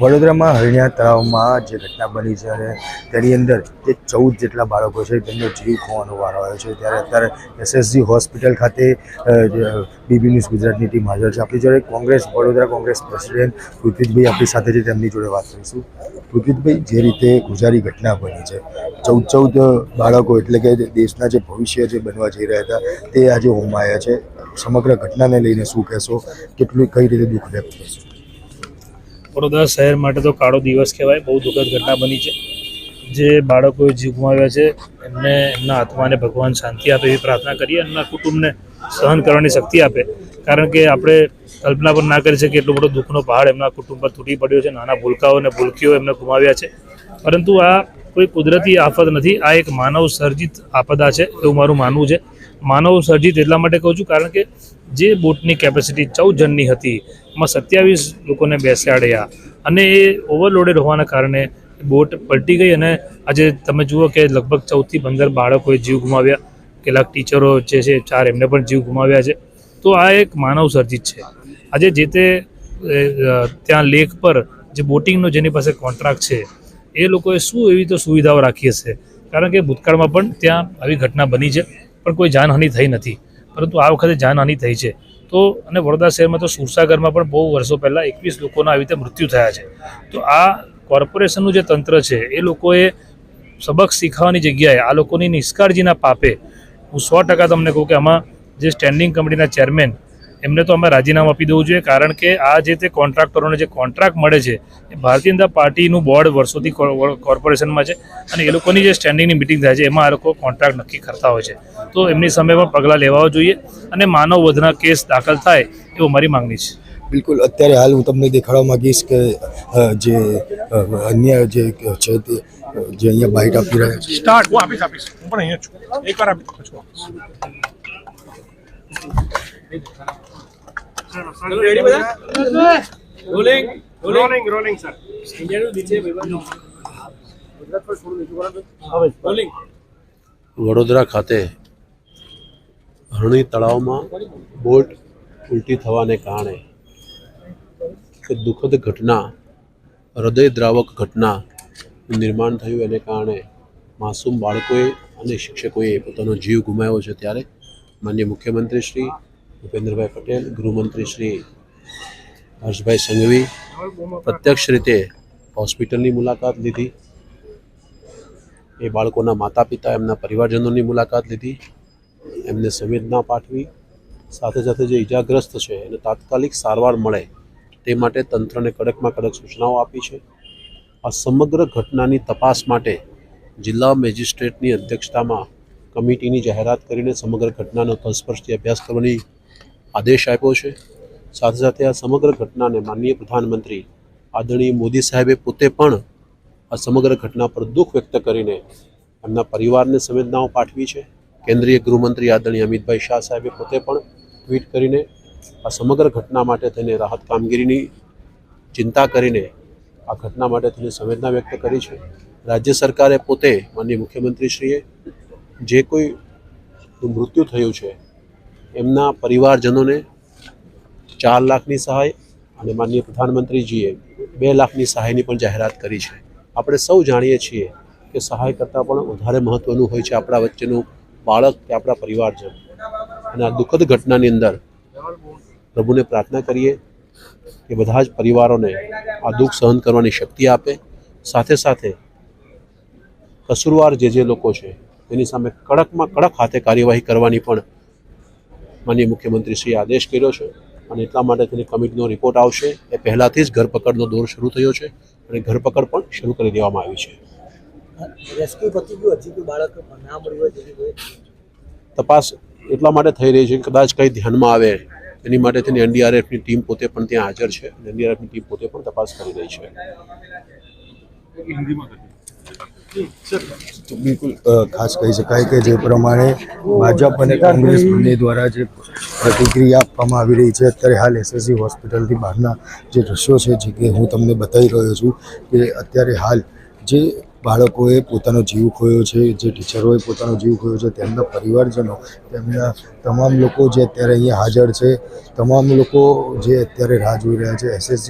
વડોદરામાં હરણ્યા તળાવમાં જે ઘટના બની છે અને તેની અંદર જે ચૌદ જેટલા બાળકો છે, તેમનો જીવ ખોવાનો વારો આવ્યો છે. ત્યારે અત્યારે એસએસજી હોસ્પિટલ ખાતે બીબી ન્યૂઝ ગુજરાતની ટીમ હાજર છે. આપણી જોડે કોંગ્રેસ, વડોદરા કોંગ્રેસ પ્રેસિડેન્ટ પૃથ્વીજભાઈ આપણી સાથે છે, તેમની જોડે વાત કરીશું. પૃથ્વીજભાઈ જે રીતે ગુજારી ઘટના બની છે, ચૌદ ચૌદ બાળકો એટલે કે દેશના જે ભવિષ્ય જે બનવા જઈ રહ્યા હતા, તે આજે હોમાયા છે. સમગ્ર ઘટનાને લઈને શું કહેશો? કેટલું, કઈ રીતે દુઃખ વ્યક્ત કરશો? વડોદરા શહેર માટે તો કાળો દિવસ કહેવાય, બહુ દુઃખદ ઘટના બની છે. જે બાળકોએ જીવ ગુમાવ્યા છે, એમને એમના આત્માને ભગવાન શાંતિ આપે એવી પ્રાર્થના કરીએ, એમના કુટુંબને સહન કરવાની શક્તિ આપે. કારણ કે આપણે કલ્પના પણ ના કરી શકીએ એટલો બધો દુઃખનો પહાડ એમના કુટુંબ પર તૂટી પડ્યો છે, નાના ભૂલકાઓ અને ભૂલકીઓ એમને ગુમાવ્યા છે. પરંતુ આ કોઈ કુદરતી આફત નથી, આ એક માનવ સર્જિત આપદા છે, એવું મારું માનવું છે. માનવ સર્જિત એટલા માટે કહું છું, કારણ કે જે બોટની કેપેસિટી ચૌદ જણની હતી, એમાં સત્યાવીસ લોકોને બેસાડ્યા અને એ ઓવરલોડેડ હોવાના કારણે બોટ પલટી ગઈ અને આજે તમે જુઓ કે લગભગ ચૌદથી પંદર બાળકોએ જીવ ગુમાવ્યા. કેટલાક ટીચરો જે છે, ચાર એમને પણ જીવ ગુમાવ્યા છે. તો આ એક માનવ સર્જિત છે. આજે જે તે ત્યાં લેક પર જે બોટિંગનો જેની પાસે કોન્ટ્રાક્ટ છે, એ લોકોએ શું એવી તો સુવિધાઓ રાખી હશે? કારણ કે ભૂતકાળમાં પણ ત્યાં આવી ઘટના બની છે. પણ કોઈ જાનહાનિ થઈ નથી. પરંતુ આ વખતે જાનહાનિ થઈ છે. તો અને વડોદરા શહેરમાં તો સુરસાગરમાં પણ બહુ વર્ષો પહેલાં એકવીસ લોકોના આવી રીતે મૃત્યુ થયા છે. તો આ કોર્પોરેશનનું જે તંત્ર છે, એ લોકોએ સબક શીખવાની જગ્યાએ આ લોકોની નિષ્કાળજીના પાપે હું સો ટકા તમને કહું કે આમાં જે સ્ટેન્ડિંગ કમિટીના ચેરમેન એમને તો અમે રાજીનામું આપી દેવું જોઈએ કારણ કે આ જે તે કોન્ટ્રાક્ટરોને જે કોન્ટ્રાક્ટ મળે છે એ ભારતીય જનતા પાર્ટીનું બોર્ડ વર્ષોથી કોર્પોરેશનમાં છે અને એ લોકોની જે સ્ટેન્ડિંગની મિટિંગ થાય છે એમાં આ લોકો કોન્ટ્રાક્ટ નક્કી કરતા હોય છે. તો એમની સામે પણ પગલાં લેવા જોઈએ અને માનવ વધના કેસ દાખલ થાય એવું મારી માંગણી છે. બિલકુલ. અત્યારે હાલ હું તમને દેખાડવા માંગીશ કે જે અન્ય જે છે તે જે અહીંયા બાઇટ આપી રહ્યા છે. સ્ટાર્ટ હું આપીશ આપીશ. હું પણ અહીંયા છું. એકવાર આપી પછી વાપસ. રોલિંગ રોલિંગ સર વડોદરા ખાતે હરણી તળાવમાં બોટ ઉલટી થવાને કારણે એક દુઃખદ ઘટના હૃદયદ્રાવક ઘટના નિર્માણ થયું. એને કારણે માસૂમ બાળકોએ અને શિક્ષકોએ પોતાનો જીવ ગુમાવ્યો છે ત્યારે માન્ય મુખ્યમંત્રી શ્રી ભૂપેન્દ્રભાઈ પટેલ, ગૃહમંત્રી શ્રી હર્ષભાઈ સંઘવી, પ્રત્યક્ષ રીતે હોસ્પિટલની મુલાકાત લીધી. એ બાળકોના માતા પિતા એમના પરિવારજનોની મુલાકાત લીધી. એમને સંવેદના પાઠવી. સાથે સાથે જે ઈજાગ્રસ્ત છે, એને તાત્કાલિક સારવાર મળે તે માટે તંત્રને કડકમાં કડક સૂચનાઓ આપી છે. આ સમગ્ર ઘટનાની તપાસ માટે જિલ્લા મેજિસ્ટ્રેટની અધ્યક્ષતામાં કમિટીની જાહેરાત કરીને સમગ્ર ઘટનાનો તલસ્પર્શથી અભ્યાસ કરવાની આદેશ આપ્યો છે. સાથે સાથે આ સમગ્ર ઘટનાને માનનીય પ્રધાનમંત્રી આદરણીય મોદી સાહેબે પોતે પણ આ સમગ્ર ઘટના પર દુઃખ વ્યક્ત કરીને એમના પરિવારને સંવેદનાઓ પાઠવી છે. કેન્દ્રીય ગૃહમંત્રી આદરણીય અમિતભાઈ શાહ સાહેબે પોતે પણ ટ્વીટ કરીને આ સમગ્ર ઘટના માટે તેને રાહત કામગીરીની ચિંતા કરીને આ ઘટના માટે તેની સંવેદના વ્યક્ત કરી છે. રાજ્ય સરકારે પોતે માનનીય મુખ્યમંત્રીશ્રીએ જે કોઈ મૃત્યુ થયું છે એમના પરિવારજનોને ચાર લાખની સહાય અને માનનીય પ્રધાનમંત્રીજીએ બે લાખની સહાયની પણ જાહેરાત કરી છે. આપણે સૌ જાણીએ છીએ કે સહાય કરતાં પણ વધારે મહત્ત્વનું હોય છે આપણા વચ્ચેનું બાળક કે આપણા પરિવારજન. અને આ દુઃખદ ઘટનાની અંદર પ્રભુને પ્રાર્થના કરીએ કે બધા જ પરિવારોને આ દુઃખ સહન કરવાની શક્તિ આપે. સાથે સાથે કસૂરવાર જે જે લોકો છે, એની સામે કડકમાં કડક હાથે કાર્યવાહી કરવાની પણ માનનીય મુખ્યમંત્રીશ્રીએ આદેશ કર્યો છે અને એટલા માટે તેની કમિટીનો રિપોર્ટ આવશે. એ પહેલાંથી જ ધરપકડનો દોર શરૂ થયો છે અને ધરપકડ પણ શરૂ કરી દેવામાં આવી છે. રેસ્ક્યુ પતી ગયું હજી બાળક ના મળ્યું હોય તપાસ એટલા માટે થઈ રહી છે કદાચ કંઈ ધ્યાનમાં આવે. એની માટે તેની એનડીઆરએફની ટીમ પોતે પણ ત્યાં હાજર છે અને એનડીઆરએફની ટીમ પોતે પણ તપાસ કરી રહી છે. તો બિલકુલ ખાસ કહી શકાય કે જે પ્રમાણે ભાજપ અને કોંગ્રેસ બંને દ્વારા જે પ્રતિક્રિયા આપવામાં આવી રહી છે, અત્યારે હાલ એસએસસી હોસ્પિટલથી બહારના જે દ્રશ્યો છે, જે કે હું તમને બતાવી રહ્યો છું કે અત્યારે હાલ જે બાળકોએ પોતાનો જીવ ખોયો છે, જે ટીચરોએ પોતાનો જીવ ખોયો છે, તેમના પરિવારજનો, તેમના તમામ લોકો જે અત્યારે અહીંયા હાજર છે, તમામ લોકો જે અત્યારે રાહ જોઈ રહ્યા છે એસએસસી